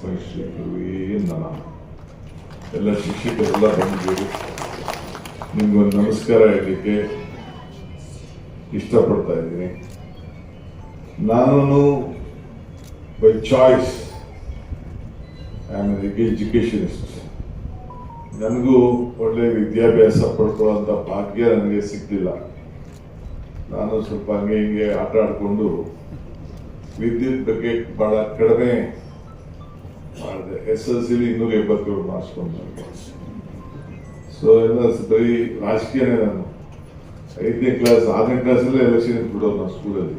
ಮೈ ಶ್ರೀ ಎಲ್ಲ ಶಿಕ್ಷಕರೆಲ್ಲ ಬಂದಿದ್ದೀರಿ. ನಿಮ್ಗೊಂದು ನಮಸ್ಕಾರ ಹೇಳಲಿಕ್ಕೆ ಇಷ್ಟಪಡ್ತಾ ಇದ್ದೀನಿ. ನಾನು by choice I am educationist ನನಗೂ ಒಳ್ಳೆ ವಿದ್ಯಾಭ್ಯಾಸ ಪಡ್ಕೊಳ್ಳೋಂಥ ಭಾಗ್ಯ ನನಗೆ ಸಿಗ್ತಿಲ್ಲ ನಾನು ಸ್ವಲ್ಪ ಹಂಗೆ ಹಿಂಗೆ ಆಟ ಆಡಿಕೊಂಡು ವಿದ್ಯುತ್ ಬಗ್ಗೆ ಭಾಳ ಕಡಿಮೆ ಮಾಡಿದೆ. ಎಸ್ ಎಲ್ ಸಿಲಿ ಇನ್ನೂರ ಇಪ್ಪತ್ತೇಳು ಮಾಡಿಸ್ಕೊಂಡು ನನಗೆ ಸೊ ಎಲ್ಲ ಬರೀ ರಾಜಕೀಯನೇ ನಾನು. ಐದನೇ ಕ್ಲಾಸ್ ಆರನೇ ಕ್ಲಾಸಲ್ಲೇ ಎಲೆಕ್ಷನ್ ಬಿಡೋದು ನಾವು ಸ್ಕೂಲಲ್ಲಿ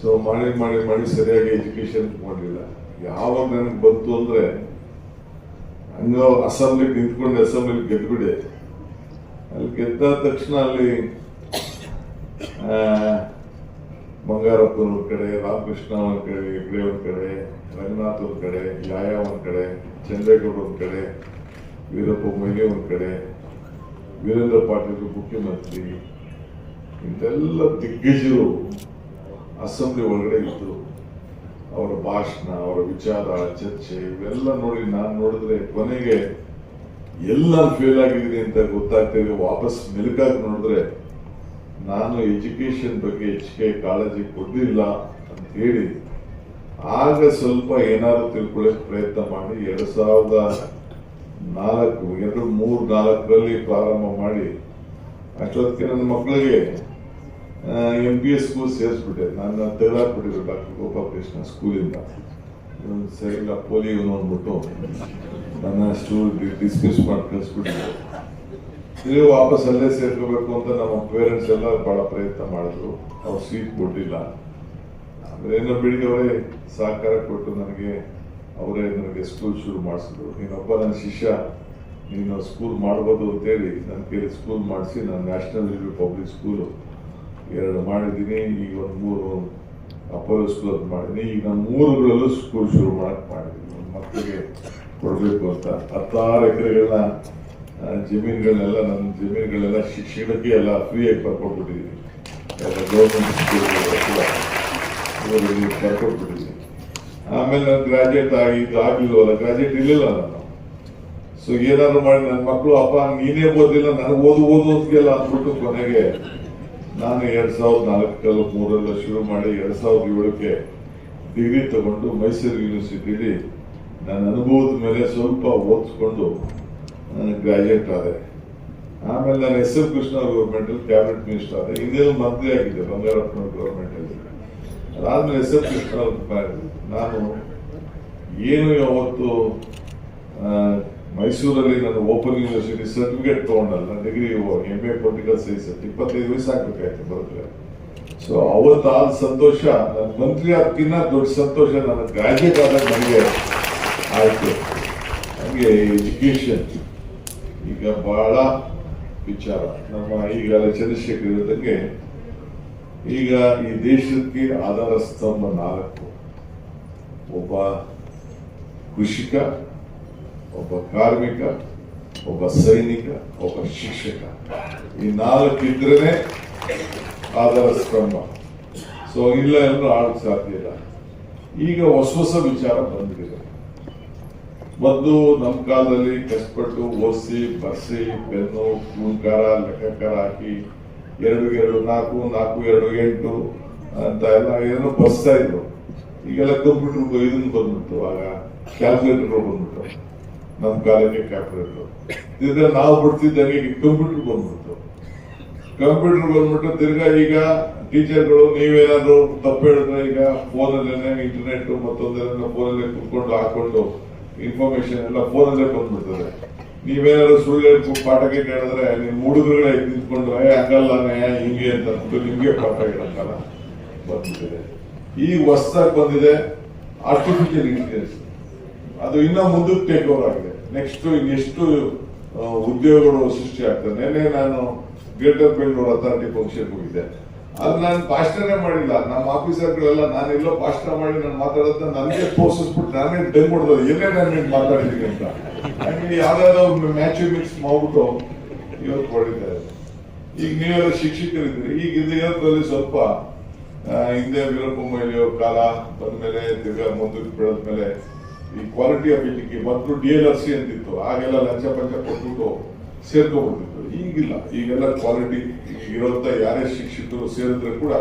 ಸೊ ಮಾಡಿ ಮಾಡಿ ಮಾಡಿ ಸರಿಯಾಗಿ ಎಜುಕೇಶನ್ ಮಾಡಲಿಲ್ಲ ಯಾವಾಗ ನನಗೆ ಬಂತು ಅಂದ್ರೆ, ಹಂಗ ಅಸೆಂಬ್ಲಿ ನಿಂತ್ಕೊಂಡು ಅಸೆಂಬ್ಲಿ ಗೆದ್ಬಿಡೆ. ಅಲ್ಲಿ ಗೆದ್ದ ತಕ್ಷಣ ಅಲ್ಲಿ ಬಂಗಾರಪ್ಪನವ್ರ ಕಡೆ ರಾಮಕೃಷ್ಣ ಒಂದ್ ಕಡೆ ಒಂದ್ ಕಡೆ ರಂಗನಾಥ್ ಒಂದು ಕಡೆ ಯಾಯ ಒಂದು ಕಡೆ, ಚಂದ್ರೇಗೌಡ ಒಂದು ಕಡೆ, ವೀರಪ್ಪ ಮೊಯ್ಲಿ ಒಂದು ಕಡೆ, ವೀರೇಂದ್ರ ಪಾಟೀಲ್ ಮುಖ್ಯಮಂತ್ರಿ. ಇಂಥೆಲ್ಲ ದಿಗ್ಗಜರು ಅಸೆಂಬ್ಲಿ ಒಳಗಡೆ ಇತ್ತು ಅವರ ಭಾಷಣ, ಅವರ ವಿಚಾರ, ಚರ್ಚೆ, ಇವೆಲ್ಲ ನೋಡಿ ನಾನು ನೋಡಿದ್ರೆ ಕೊನೆಗೆ ಎಲ್ಲ ಫೇಲ್ ಆಗಿದ್ದೀನಿ ಅಂತ ಗೊತ್ತಾಗ್ತಿದೆ ವಾಪಸ್ ಮೆಲುಕಾಗಿ ನೋಡಿದ್ರೆ ನಾನು ಎಜುಕೇಶನ್ ಬಗ್ಗೆ ಹೆಚ್ಚಿಗೆ ಕಾಳಜಿ ಕೊಡಲಿಲ್ಲ ಅಂತ ಹೇಳಿ ಆಗ ಸ್ವಲ್ಪ ಏನಾದ್ರು ತಿಳ್ಕೊಳ್ಳೋಕೆ ಪ್ರಯತ್ನ ಮಾಡಿ ಎರಡ್ ಸಾವಿರದ ನಾಲ್ಕು, ಎರಡು ಮೂರು ನಾಲ್ಕರಲ್ಲಿ ಪ್ರಾರಂಭ ಮಾಡಿ ಅಷ್ಟೊತ್ತಿಗೆ ನನ್ನ ಮಕ್ಕಳಿಗೆ ಎಂ ಬಿ ಎಸ್ ಸ್ಕೂಲ್ ಸೇರಿಸ್ಬಿಟ್ಟೆ. ನಾನು ತೆಗೆದಾಕ್ಬಿಟ್ಟಿದ್ರು ಡಾಕ್ಟರ್ ಗೋಪಾಲಕೃಷ್ಣ ಸ್ಕೂಲಿಂದ ಸೈಡ್ ಸರಿ ಇಲ್ಲ ಪೋಲಿ ಅಂದ್ಬಿಟ್ಟು ನನ್ನ ಸ್ಟೂಲ್ ಡಿಸ್ಕಸ್ ಮಾಡಿ ಕಳಿಸ್ಬಿಟ್ಟಿದ್ರು. ಇಲ್ಲಿ ವಾಪಸ್ ಅಲ್ಲೇ ಸೇರ್ಕೋಬೇಕು ಅಂತ ನಮ್ಮ ಪೇರೆಂಟ್ಸ್ ಎಲ್ಲ ಬಹಳ ಪ್ರಯತ್ನ ಮಾಡಿದ್ರು. ಅವ್ರು ಸೀಟ್ ಕೊಟ್ಟಿಲ್ಲ. ಬೆಳಿಗ್ಗೆ ಅವರೇ ಸಹಕಾರ ಕೊಟ್ಟು ನನಗೆ ಅವರೇ ನನಗೆ ಸ್ಕೂಲ್ ಶುರು ಮಾಡಿಸಿದ್ರು. ನೀನೊಬ್ಬ ನನ್ನ ಶಿಷ್ಯ, ನೀನು ಸ್ಕೂಲ್ ಮಾಡ್ಬೋದು ಅಂತೇಳಿ ನನ್ನ ಕೈಲಿ ಸ್ಕೂಲ್ ಮಾಡಿಸಿ ನಾನು ನ್ಯಾಷನಲ್ ರಿವ್ಯೂ ಪಬ್ಲಿಕ್ ಸ್ಕೂಲು ಎರಡು ಮಾಡಿದ್ದೀನಿ. ಈಗ ಒಂದು ಮೂರು ಅಪೋಲೋ ಸ್ಕೂಲ್ ಅಂತ ಮಾಡಿದ್ದೀನಿ. ಈಗ ನಾನು ಮೂರುಗಳಲ್ಲೂ ಸ್ಕೂಲ್ ಶುರು ಮಾಡಕ್ ಮಾಡಿದ್ದೀನಿ. ನನ್ನ ಮಕ್ಕಳಿಗೆ ಕೊಡಬೇಕು ಅಂತ. ಹತ್ತಾರು ಎಕರೆಗಳನ್ನ ಜಮೀನುಗಳನ್ನೆಲ್ಲ ನನ್ನ ಜಮೀನುಗಳೆಲ್ಲ ಶಿಕ್ಷಣಕ್ಕೆ ಎಲ್ಲ ಫ್ರೀಯಾಗಿ ಬರ್ಕೊಟ್ಬಿಟ್ಟಿದ್ದೀನಿ ಎಲ್ಲ ಗೌರ್ಮೆಂಟ್ ಸ್ಕೂಲ್ಗಳು ಆಮೇಲೆ ನಾನು ಗ್ರಾಜುಯೇಟ್ ಆಗಿ ಇದು ಆಗ್ಲಿಲ್ವಲ್ಲ? ಗ್ರಾಜುಯೇಟ್ ಇರಲಿಲ್ಲ ನಾನು. ಸೊ ಏನಾದ್ರು ಮಾಡಿ ನನ್ನ ಮಕ್ಕಳು ಅಪ್ಪ, ನೀನೇ ಓದಿಲ್ಲ ನನಗೆ ಓದು ಓದು ಅಂತೀಯಲ್ಲ ಅಂದ್ಬಿಟ್ಟು ಕೊನೆಗೆ ನಾನು ಎರಡ್ ಸಾವಿರದ ನಾಲ್ಕರಲ್ಲಿ ಮೂರಲ್ಲ ಶುರು ಮಾಡಿ ಎರಡ್ ಸಾವಿರದ ಏಳಕ್ಕೆ ಡಿಗ್ರಿ ತಗೊಂಡು ಮೈಸೂರು ಯೂನಿವರ್ಸಿಟಿಲಿ ನನ್ನ ಅನುಭವದ ಮೇಲೆ ಸ್ವಲ್ಪ ಓದಿಸ್ಕೊಂಡು ನಾನು ಗ್ರಾಜುಯೇಟ್ ಆದೆ. ಆಮೇಲೆ ನಾನು ಎಸ್ ಎಂ ಕೃಷ್ಣ ಗೌರ್ಮೆಂಟಲ್ಲಿ ಕ್ಯಾಬಿನೆಟ್ ಮಿನಿಸ್ಟರ್ ಆದೆ. ಇನ್ನೇನು ಮಂತ್ರಿ ಆಗಿದ್ದೆ ಬಂಗಾರಪ್ಪನ ಗೌರ್ಮೆಂಟ್ ಅಲ್ಲಿ. ಅದಾದ್ಮೇಲೆ ಎಸ್ ಎಂ ಕೃಷ್ಣ ನಾನು ಏನು ಯಾವತ್ತು ಮೈಸೂರಲ್ಲಿ ನಾನು open university certificate ತಗೊಂಡಲ್ಲ degree M A political science ಇಪ್ಪತ್ತೈದು ವಯಸ್ಸು ಆಗ್ಬೇಕಾಯ್ತು ಬರುತ್ತೆ ಸೊ ಅವತ್ತು ಆದ ಸಂತೋಷ, ನನ್ನ ಮಂತ್ರಿ ಅದಕ್ಕಿಂತ ದೊಡ್ಡ ಸಂತೋಷ, ನನ್ನ ಗ್ರಾಜುಯೇಟ್ ಆದಾಗ ನನಗೆ ಆಯ್ತು. ನನಗೆ ಎಜುಕೇಶನ್ ಈಗ ಬಹಳ ವಿಚಾರ. ನಮ್ಮ ಈಗ ಚಂದ್ರಶೇಖರ್ ಹೇಳಿದಂಗೆ ಈಗ ಈ ದೇಶಕ್ಕೆ ಆಧಾರ ಸ್ತಂಭ ನಾಲ್ಕು. ಒಬ್ಬ ಕೃಷಿಕ, ಒಬ್ಬ ಕಾರ್ಮಿಕ, ಒಬ್ಬ ಸೈನಿಕ, ಒಬ್ಬ ಶಿಕ್ಷಕ. ಈ ನಾಲ್ಕು ಇದ್ರೇನೆ ಆಧಾರ ಸ್ತಂಭ. ಸೊ ಇಲ್ಲ ಎಲ್ಲರೂ ಆಡಕ್ ಸಾಧ್ಯ ಇಲ್ಲ. ಈಗ ಹೊಸ ಹೊಸ ವಿಚಾರ ಬಂದಿದೆ ಮೊದಲು ನಮ್ಮ ಕಾಲದಲ್ಲಿ ಕಷ್ಟಪಟ್ಟು ಓದಿಸಿ, ಬರ್ಸಿ, ಬೆನ್ನು ಕುಂಕಾರ ಲೆಕ್ಕಕಾರ ಹಾಕಿ ಎರಡು ಎರಡು, ನಾಲ್ಕು ನಾಲ್ಕು, ಎರಡು, ಎಂಟು ಅಂತ ಎಲ್ಲ ಏನೋ ಬಸ್ತಾ ಇದ್ರು. ಈಗೆಲ್ಲ ಕಂಪ್ಯೂಟರ್ ಇದನ್ನು ಬಂದ್ಬಿಟ್ಟು ಆಗ ಕ್ಯಾಲ್ಕುಲೇಟರ್ ಬಂದ್ಬಿಟ್ಟು ನಮ್ಮ ಕಾಲೇಜ್ ಕ್ಯಾಲ್ಕುಲೇಟರ್ ಇದ್ರೆ ನಾವು ಬಿಡ್ತಿದ್ದಂಗೆ ಈಗ ಕಂಪ್ಯೂಟರ್ ಬಂದ್ಬಿಟ್ಟು ಕಂಪ್ಯೂಟರ್ ಬಂದ್ಬಿಟ್ಟು ತಿರ್ಗಾ ಈಗ ಟೀಚರ್ಗಳು ನೀವೇನಾದ್ರು ತಪ್ಪು ಹೇಳಿದ್ರೆ ಈಗ ಫೋನಲ್ಲೇನೆ ಇಂಟರ್ನೆಟ್ ಮತ್ತೊಂದೆಲ್ಲ ಫೋನಲ್ಲೇ ಕುತ್ಕೊಂಡು ಹಾಕೊಂಡು ಇನ್ಫಾರ್ಮೇಶನ್ ಎಲ್ಲ ಫೋನಲ್ಲೇ ಬಂದ್ಬಿಡ್ತದೆ. ನೀವೇನಾದ್ರು ಸುಳ್ಳು ಪಾಠ ಗೀಟ ಹೇಳಿದ್ರೆ ನಿಮ್ ಹುಡುಗರುಗಳೇ ನಿಂತ್ಕೊಂಡು ಏ ಹಿಂಗೆ ಅಂತ ಅಂದ್ಬಿಟ್ಟು ನಿಮ್ಗೆ ಪಾಠ ಹೇಳಕ್ಕಲ್ಲ ಈ ಹೊಸದಾಗಿ ಬಂದಿದೆ ಆರ್ಟಿಫಿಷಿಯಲ್ ಇಂಟೆಲಿಜೆನ್ಸ್ ಅದು ಇನ್ನ ಮುಂದಕ್ಕೆ ಟೇಕ್ ಓವರ್ ಆಗಿದೆ. ನೆಕ್ಸ್ಟ್ ಎಷ್ಟು ಉದ್ಯೋಗಗಳು ಸೃಷ್ಟಿ ಆಗ್ತದೆ. ನಿನ್ನೆ ನಾನು ಗ್ರೇಟರ್ ಬೆಂಗಳೂರು ಅಥಾರಿಟಿ ಫಂಕ್ಷನ್ ಹೋಗಿದ್ದೆ. ಅದು ನಾನು ಭಾಷಣನೇ ಮಾಡಿಲ್ಲ. ನಮ್ಮ ಆಫೀಸರ್ಗಳೆಲ್ಲ, ನಾನೆಲ್ಲೋ ಭಾಷಣ ಮಾಡಿ ನಾನು ಮಾತಾಡೋದನ್ನ ನನಗೆ ತೋರಿಸ್ಬಿಟ್ಟು ನಾನೇ ಡಂಗ್ ಹೊಡೆದು ಏನೇ ನಾನು ಮಾತಾಡಿದ್ದೀನಿ ಅಂತ. ಹಾಗೆ ಯಾವ್ದಾದ್ರು ಮ್ಯಾಚ್ ಮಿಕ್ಸ್ ಮಾಡ್ಬಿಟ್ಟು ಇವತ್ತು ಹೊಡಿತಾರೆ. ಈಗ ನೀವೆಲ್ಲ ಶಿಕ್ಷಕರಿದ್ದೀರಿ ಈಗ ಇದು ಇವತ್ತಲ್ಲಿ ಸ್ವಲ್ಪ ಹಿಂದೆ ವೀರಪ್ಪ ಮೊಯ್ಲಿ ಅವ್ರ ಕಾಲ ಬಂದ್ಮೇಲೆ ತಿರ್ಗಾ ಮುಂದಕ್ಕೆ ಬೆಳೆದ್ಮೇಲೆ ಈ ಕ್ವಾಲಿಟಿ ಆಫ್ ಎಜುಕಿ ಮೊದಲು ಡಿ ಎಲ್ ಆರ್ ಸಿ ಅಂತಿತ್ತು. ಆಗೆಲ್ಲ ಲಂಚ ಪಂಚ ಕೊಟ್ಬಿಟ್ಟು ಸೇರ್ಕೊಂಡ್ಬಿಡ್ತಿತ್ತು ಈಗಿಲ್ಲ. ಈಗೆಲ್ಲ ಕ್ವಾಲಿಟಿ ಇರೋಂಥ ಯಾರೇ ಶಿಕ್ಷಕರು ಸೇರಿದ್ರೆ ಕೂಡ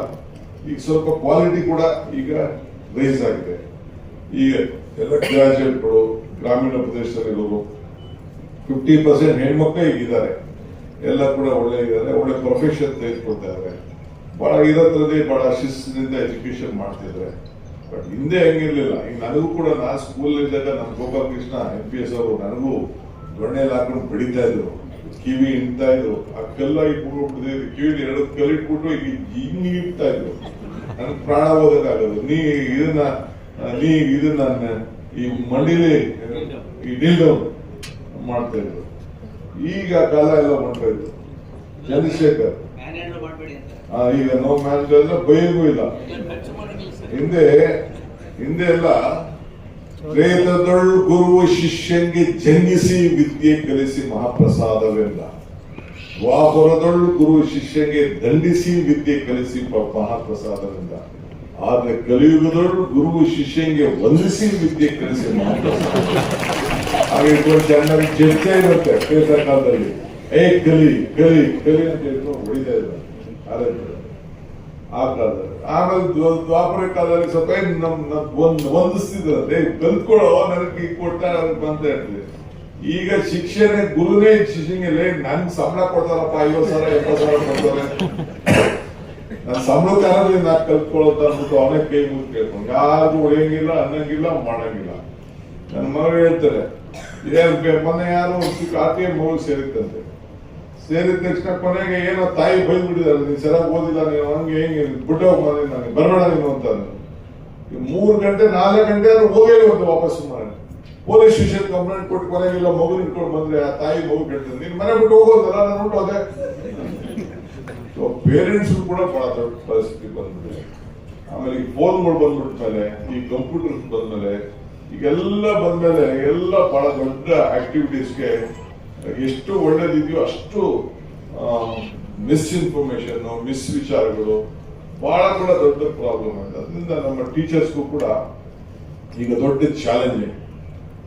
ಈಗ ಸ್ವಲ್ಪ ಕ್ವಾಲಿಟಿ ಕೂಡ ಈಗ ರೈಸ್ ಆಗಿದೆ. ಈಗ ಎಲ್ಲ ಗ್ರಾಜುಯೇಟ್ಗಳು ಗ್ರಾಮೀಣ ಪ್ರದೇಶದಲ್ಲಿರೋರು ಫಿಫ್ಟಿ ಪರ್ಸೆಂಟ್ ಹೆಣ್ಮಕ್ಳೇ ಈಗಿದ್ದಾರೆ. ಎಲ್ಲ ಕೂಡ ಒಳ್ಳೆ ಇದ್ದಾರೆ, ಒಳ್ಳೆ ಪ್ರೊಫೆಷನ್ ತೆಗೆದುಕೊಳ್ತಾ ಇದ್ದಾರೆ. ಬಹಳ ಇರೋದ್ರಲ್ಲಿ ಬಹಳ ಶಿಸ್ತಿನಿಂದ ಎಜುಕೇಶನ್ ಮಾಡ್ತಿದ್ದಾರೆ ಬಟ್ ಹಿಂದೆ ಹಂಗಿರ್ಲಿಲ್ಲ. ಈಗ ನನಗೂ ಕೂಡ ನಾನು ಸ್ಕೂಲ್ ಇದ್ದಾಗ ನಮ್ಮ ಗೋಪಾಲಕೃಷ್ಣ ಎಂ ಪಿ ಎಸ್ ಅವರು ನನಗೂ ದೊಣ್ಣೆಲ್ಲ ಹಾಕೊಂಡು ಬೆಳೀತಾ ಇದ್ರು. ಕಿವಿ ಇಡ್ತಾ ಇದ್ರು. ಆ ಕಲ್ಲ ಇಟ್ಬಿಟ್ಟು ಕಿವಿ ಎರಡು ಕಲ್ಲಿಟ್ಬಿಟ್ಟು ಈಗ ಹಿಂಗ್ ಇಡ್ತಾ ಇದ್ರು. ನನಗೆ ಪ್ರಾಣ ಹೋಗೋದಾಗದು. ನೀ ಇದನ್ನ ನೀ ಇದನ್ನ ಈ ಮಂಡಿಲಿ ಈ ನೀಲ್ ಮಾಡ್ತಾ ಇದ್ರು. ಈಗ ಕಾಲ ಎಲ್ಲ ಮಾಡ್ತಾ ಇದ್ರು. ಚಂದ್ರಶೇಖರ್. ಈಗ ನೋ ಮ್ಯಾನ್ ಬೈಗೂ ಇಲ್ಲ. ಹಿಂದೆ ಹಿಂದೆ ಎಲ್ಲ ಪ್ರೇತದೊಳ್ ಗುರು ಶಿಷ್ಯಂಗೆ ಜನ್ನಿಸಿ ವಿದ್ಯೆ ಕಲಿಸಿ ಮಹಾಪ್ರಸಾದವೆಂದ. ದ್ವಾಪುರದಳು ಗುರು ಶಿಷ್ಯಂಗೆ ದಂಡಿಸಿ ವಿದ್ಯೆ ಕಲಿಸಿ ಮಹಾಪ್ರಸಾದವೆಲ್ಲ ಆದ್ರೆ ಕಲಿಯುಗದೊಳ್ ಗುರು ಶಿಷ್ಯಂಗೆ ವಂದಿಸಿ ವಿದ್ಯೆ ಕಲಿಸಿ ಮಹಾಪ್ರಸಾದ ಹಾಗೆ ಚರ್ಚೆ ಇರುತ್ತೆ ಪ್ರೇತ ಕಾಲದಲ್ಲಿ ಏ, ಕಲಿ ಕಲಿ ಕಲಿ ಅಂತ ಹೇಳ್ಕೊಂಡು ಹೊಡಿತಾ ಇದ್ದಾರೆ. ಆ ಕಾಲದಲ್ಲಿ. ಆಮೇಲೆ ದ್ವ- ದ್ವಾಪರ ಕಾಲದಲ್ಲಿ ಸ್ವಲ್ಪ ಒಂದ್ ಹೊಂದಿಸ್ತಿದ್ರೆ ಕಲ್ತ್ಕೊಳ್ಳೋ ನನಗೆ ಈಗ ಕೊಡ್ತಾರೆ ಅದಕ್ಕೆ ಬಂತ ಇರ್ತದೆ ಈಗ ಶಿಕ್ಷಣ ಗುರುನೇ ಶಿಕ್ಷಣಲ್ಲಿ ನನ್ ಸಂಬಳ ಕೊಡ್ತಾರಪ್ಪ, ಐವತ್ತು ಸಾವಿರ, ಎಪ್ಪತ್ತು ಸಾವಿರ ಕೊಡ್ತಾರೆ. ನನ್ ಸಂಬಳಕ್ಕಾದ್ರೆ ನಾ ಕಲ್ತ್ಕೊಳ್ಳೋತ ಅಂದ್ಬಿಟ್ಟು ಅವನೇ ಕೈ ಮುಗಿದು ಕೇಳ್ಕೊಂಡು ಯಾರು ಹೊಡೆಯಂಗಿಲ್ಲ ಅನ್ನಂಗಿಲ್ಲ, ಮಾಡಂಗಿಲ್ಲ. ನನ್ನ ಮಗ ಹೇಳ್ತಾರೆ ಬೆ- ಮೊನ್ನೆ ಯಾರು ಆರ್ ಮಗಳು ಸೇರಿತಂತೆ ಮಗು ಸೇರಿತ್ತಂತೆ ಸೇರಿದ ತಕ್ಷಣ ಕೊನೆಗೆ ಏನೋ ತಾಯಿ ಬೈದ್ ಬಿಟ್ಟಿದ್ದಾರೆ ನೀನ್ ಸರಿಯಾಗಿ ಓದಿಲ್ಲ ನೀನು, ಹಂಗೆ ಹೆಂಗೆ ಬಿಟ್ಟು ಹೋಗಿ ನನಗೆ ಬರಬೇಡ ನೀನು ಅಂತ ಮೂರು ಗಂಟೆ, ನಾಲ್ಕು ಗಂಟೆ ಅದು ಹೋಗೇ ಅಂತ ವಾಪಸ್ ಮಾಡಿ. ಪೊಲೀಸ್ ಸ್ಟೇಷನ್ ಕಂಪ್ಲೇಂಟ್ ಕೊಟ್ಟು ಕೊನೆಗೆಲ್ಲ ಮಗು ಇಟ್ಕೊಂಡು ಬಂದ್ರೆ ಆ ತಾಯಿ ಮಗು ಕೇಳ್ತದೆ ನೀನ್ ಮನೆ ಬಿಟ್ಟು ಹೋಗೋದಲ್ಲ, ನಾನು ಉಂಟು ಅದೇ. ಪೇರೆಂಟ್ಸ್ ಕೂಡ ಬಹಳ ದೊಡ್ಡ ಪರಿಸ್ಥಿತಿ ಬಂದ್ಬಿಟ್ಟಿದೆ. ಆಮೇಲೆ ಈ ಫೋನ್ಗಳು ಬಂದ್ಬಿಟ್ಮೇಲೆ, ಈ ಕಂಪ್ಯೂಟರ್ಸ್ ಬಂದ್ಮೇಲೆ, ಈಗೆಲ್ಲ ಬಂದ್ಮೇಲೆ ಎಲ್ಲ ಬಹಳ ದೊಡ್ಡ ಆಕ್ಟಿವಿಟೀಸ್ಗೆ ಎಷ್ಟು ಒಳ್ಳೇದಿದೆಯೋ ಅಷ್ಟು ಮಿಸ್ಇನ್ಫಾರ್ಮೇಶನ್ ಮಿಸ್ ವಿಚಾರಗಳು ಬಹಳ ಕೂಡ ದೊಡ್ಡ ಪ್ರಾಬ್ಲಮ್ ಆಗಿದೆ. ಅದರಿಂದ ನಮ್ಮ ಟೀಚರ್ಸ್ಗೂ ಕೂಡ ಈಗ ದೊಡ್ಡ ಚಾಲೆಂಜ್